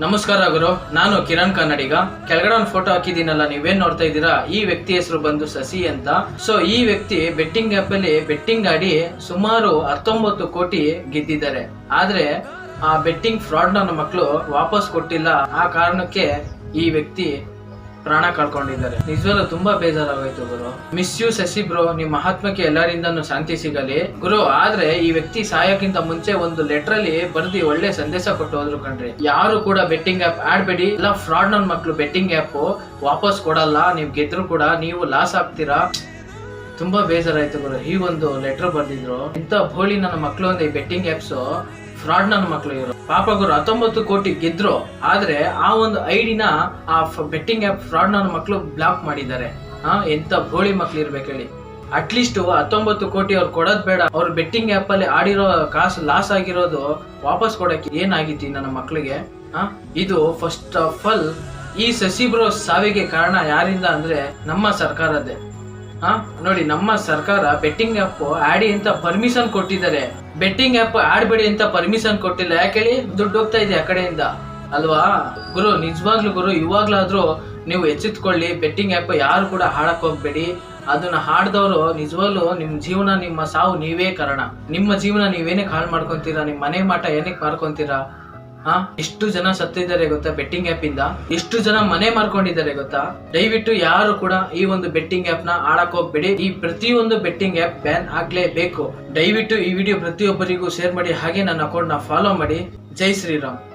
ನಮಸ್ಕಾರ ಗುರು, ನಾನು ಕಿರಣ್ ಕನ್ನಡಿಗ. ಕೆಳಗಡೆ ಒಂದು ಫೋಟೋ ಹಾಕಿದ್ದೀನಲ್ಲ, ನೀವೇನ್ ನೋಡ್ತಾ ಇದ್ದೀರಾ? ಈ ವ್ಯಕ್ತಿ ಹೆಸರು ಬಂದು ಸಸಿ ಅಂತ. ಸೊ ಈ ವ್ಯಕ್ತಿ ಬೆಟ್ಟಿಂಗ್ ಆಪ್ ಅಲ್ಲಿ ಬೆಟ್ಟಿಂಗ್ ಆಡಿ ಸುಮಾರು ಹತ್ತೊಂಬತ್ತು ಕೋಟಿ ಗೆದ್ದಿದ್ದಾರೆ. ಆದ್ರೆ, ಆ ಬೆಟ್ಟಿಂಗ್ ಫ್ರಾಡ್ ನನ್ನ ಮಕ್ಕಳು ವಾಪಸ್ ಕೊಟ್ಟಿಲ್ಲ. ಆ ಕಾರಣಕ್ಕೆ ಈ ವ್ಯಕ್ತಿ ಪ್ರಾಣ ಕಳ್ಕೊಂಡಿದ್ದಾರೆ. ನಿಜವಲ್ಲೂ ತುಂಬಾ ಬೇಜಾರಾಗೋಯ್ತು ಗುರು. ಮಿಸ್ ಯು ಶಶಿ ಬ್ರೋ ನಿಮ್ಮ ಮಹಾತ್ಮಕ್ಕೆ ಎಲ್ಲರಿಂದನೂ ಶಾಂತಿ ಸಿಗಲಿ. ಗುರು, ಆದ್ರೆ ಈ ವ್ಯಕ್ತಿ ಸಾಯೋಕ್ಕಿಂತ ಮುಂಚೆ ಒಂದು ಲೆಟರ್ ಅಲ್ಲಿ ಬರ್ದಿ ಒಳ್ಳೆ ಸಂದೇಶ ಕೊಟ್ಟು ಹೋದ್ರು ಕಣ್ರಿ. ಯಾರು ಕೂಡ ಬೆಟ್ಟಿಂಗ್ ಆಪ್ ಆಡ್ಬೇಡಿ. ಎಲ್ಲ ಫ್ರಾಡ್ ನನ್ ಮಕ್ಳು ಬೆಟ್ಟಿಂಗ್ ಆಪ್ ವಾಪಸ್ ಕೊಡಲ್ಲ. ನೀವ್ ಗೆದ್ರು ಕೂಡ ನೀವು ಲಾಸ್ ಆಗ್ತೀರಾ? ತುಂಬಾ ಬೇಜಾರಾಯ್ತು ಗುರು. ಈ ಒಂದು ಲೆಟರ್ ಬರ್ದಿದ್ರು. ಇಂತ ಭೋಳಿ ನನ್ನ ಮಕ್ಕಳು ಒಂದು ಈ ಬೆಟ್ಟಿಂಗ್ ಆಪ್ಸ್ ಫ್ರಾಡ್ ನನ್ನ ಮಕ್ಳು ಇವರು. ಪಾಪ ಗುರು ಹತ್ತೊಂಬತ್ತು ಕೋಟಿ ಗೆದ್ರು, ಆದ್ರೆ ಆ ಒಂದು ಐಡಿನ ಆ ಬೆಟ್ಟಿಂಗ್ ಆಪ್ ಫ್ರಾಡ್ ನನ್ನ ಮಕ್ಳು ಬ್ಲಾಕ್ ಮಾಡಿದ್ದಾರೆ. ಹಾ ಎಂತ ಬೋಳಿ ಮಕ್ಳು ಇರ್ಬೇಕು ಹೇಳಿ. ಅಟ್ಲೀಸ್ಟ್ ಹತ್ತೊಂಬತ್ತು ಕೋಟಿ ಅವ್ರು ಕೊಡೋದ್ ಬೇಡ. ಅವ್ರು ಬೆಟ್ಟಿಂಗ್ ಆಪ್ ಅಲ್ಲಿ ಆಡಿರೋ ಕಾಸು ಲಾಸ್ ಆಗಿರೋದು ವಾಪಸ್ ಕೊಡಕ್ಕೆ ಏನಾಗಿತ್ತು ನನ್ನ ಮಕ್ಳಿಗೆ? ಹಾ ಇದು ಫಸ್ಟ್ ಆಫ್ ಆಲ್ ಈ ಸಸಿಬ್ರೋ ಸಾವಿಗೆ ಕಾರಣ ಯಾರಿಂದ ಅಂದ್ರೆ ನಮ್ಮ ಸರ್ಕಾರದ್ದೇ. ಹಾ, ನೋಡಿ, ನಮ್ಮ ಸರ್ಕಾರ ಬೆಟ್ಟಿಂಗ್ ಆಪ್ ಆಡಿ ಅಂತ ಪರ್ಮಿಷನ್ ಕೊಟ್ಟಿದ್ದಾರೆ. ಬೆಟ್ಟಿಂಗ್ ಆ್ಯಪ್ ಆಡ್ಬೇಡಿ ಅಂತ ಪರ್ಮಿಷನ್ ಕೊಟ್ಟಿಲ್ಲ. ಯಾಕೆ ಹೇಳಿ? ದುಡ್ಡು ಹೋಗ್ತಾ ಇದೆ ಆ ಕಡೆಯಿಂದ. ಅಲ್ವಾ? ಗುರು, ನಿಜವಾಗ್ಲೂ ಗುರು, ಇವಾಗ್ಲಾದ್ರೂ ನೀವು ಎಚ್ಚೆತ್ಕೊಳ್ಳಿ. ಬೆಟ್ಟಿಂಗ್ ಆ್ಯಪ್ ಯಾರು ಕೂಡ ಹಾಡಕ್ ಹೋಗ್ಬೇಡಿ. ಅದನ್ನ ಹಾಡ್ದವರು ನಿಜವಾಗ್ಲೂ ನಿಮ್ಮ ಜೀವನ, ನಿಮ್ಮ ಸಾವು ನೀವೇ ಕಾರಣ. ನಿಮ್ಮ ಜೀವನ ನೀವೇನಕ್ಕೆ ಹಾಳು ಮಾಡ್ಕೊಂತೀರಾ? ನಿಮ್ಮ ಮನೆ ಮಾಟ ಏನಕ್ಕೆ ಮಾಡ್ಕೊಂತೀರಾ? ಹಾ? ಎಷ್ಟು ಜನ ಸತ್ತಿದ್ದಾರೆ ಗೊತ್ತಾ ಬೆಟ್ಟಿಂಗ್ ಆಪ್ ಇಂದ? ಎಷ್ಟು ಜನ ಮನೆ ಮಾರ್ಕೊಂಡಿದ್ದಾರೆ ಗೊತ್ತಾ? ದಯವಿಟ್ಟು ಯಾರು ಕೂಡ ಈ ಒಂದು ಬೆಟ್ಟಿಂಗ್ ಆಪ್ನ ಆಡಕ್ ಹೋಗ್ಬೇಡಿ. ಈ ಪ್ರತಿಯೊಂದು ಬೆಟ್ಟಿಂಗ್ ಆ್ಯಪ್ ಬ್ಯಾನ್ ಆಗ್ಲೇಬೇಕು. ದಯವಿಟ್ಟು ಈ ವಿಡಿಯೋ ಪ್ರತಿಯೊಬ್ಬರಿಗೂ ಶೇರ್ ಮಾಡಿ. ಹಾಗೆ ನನ್ನ ಅಕೌಂಟ್ನ ಫಾಲೋ ಮಾಡಿ. ಜೈ ಶ್ರೀರಾಮ್.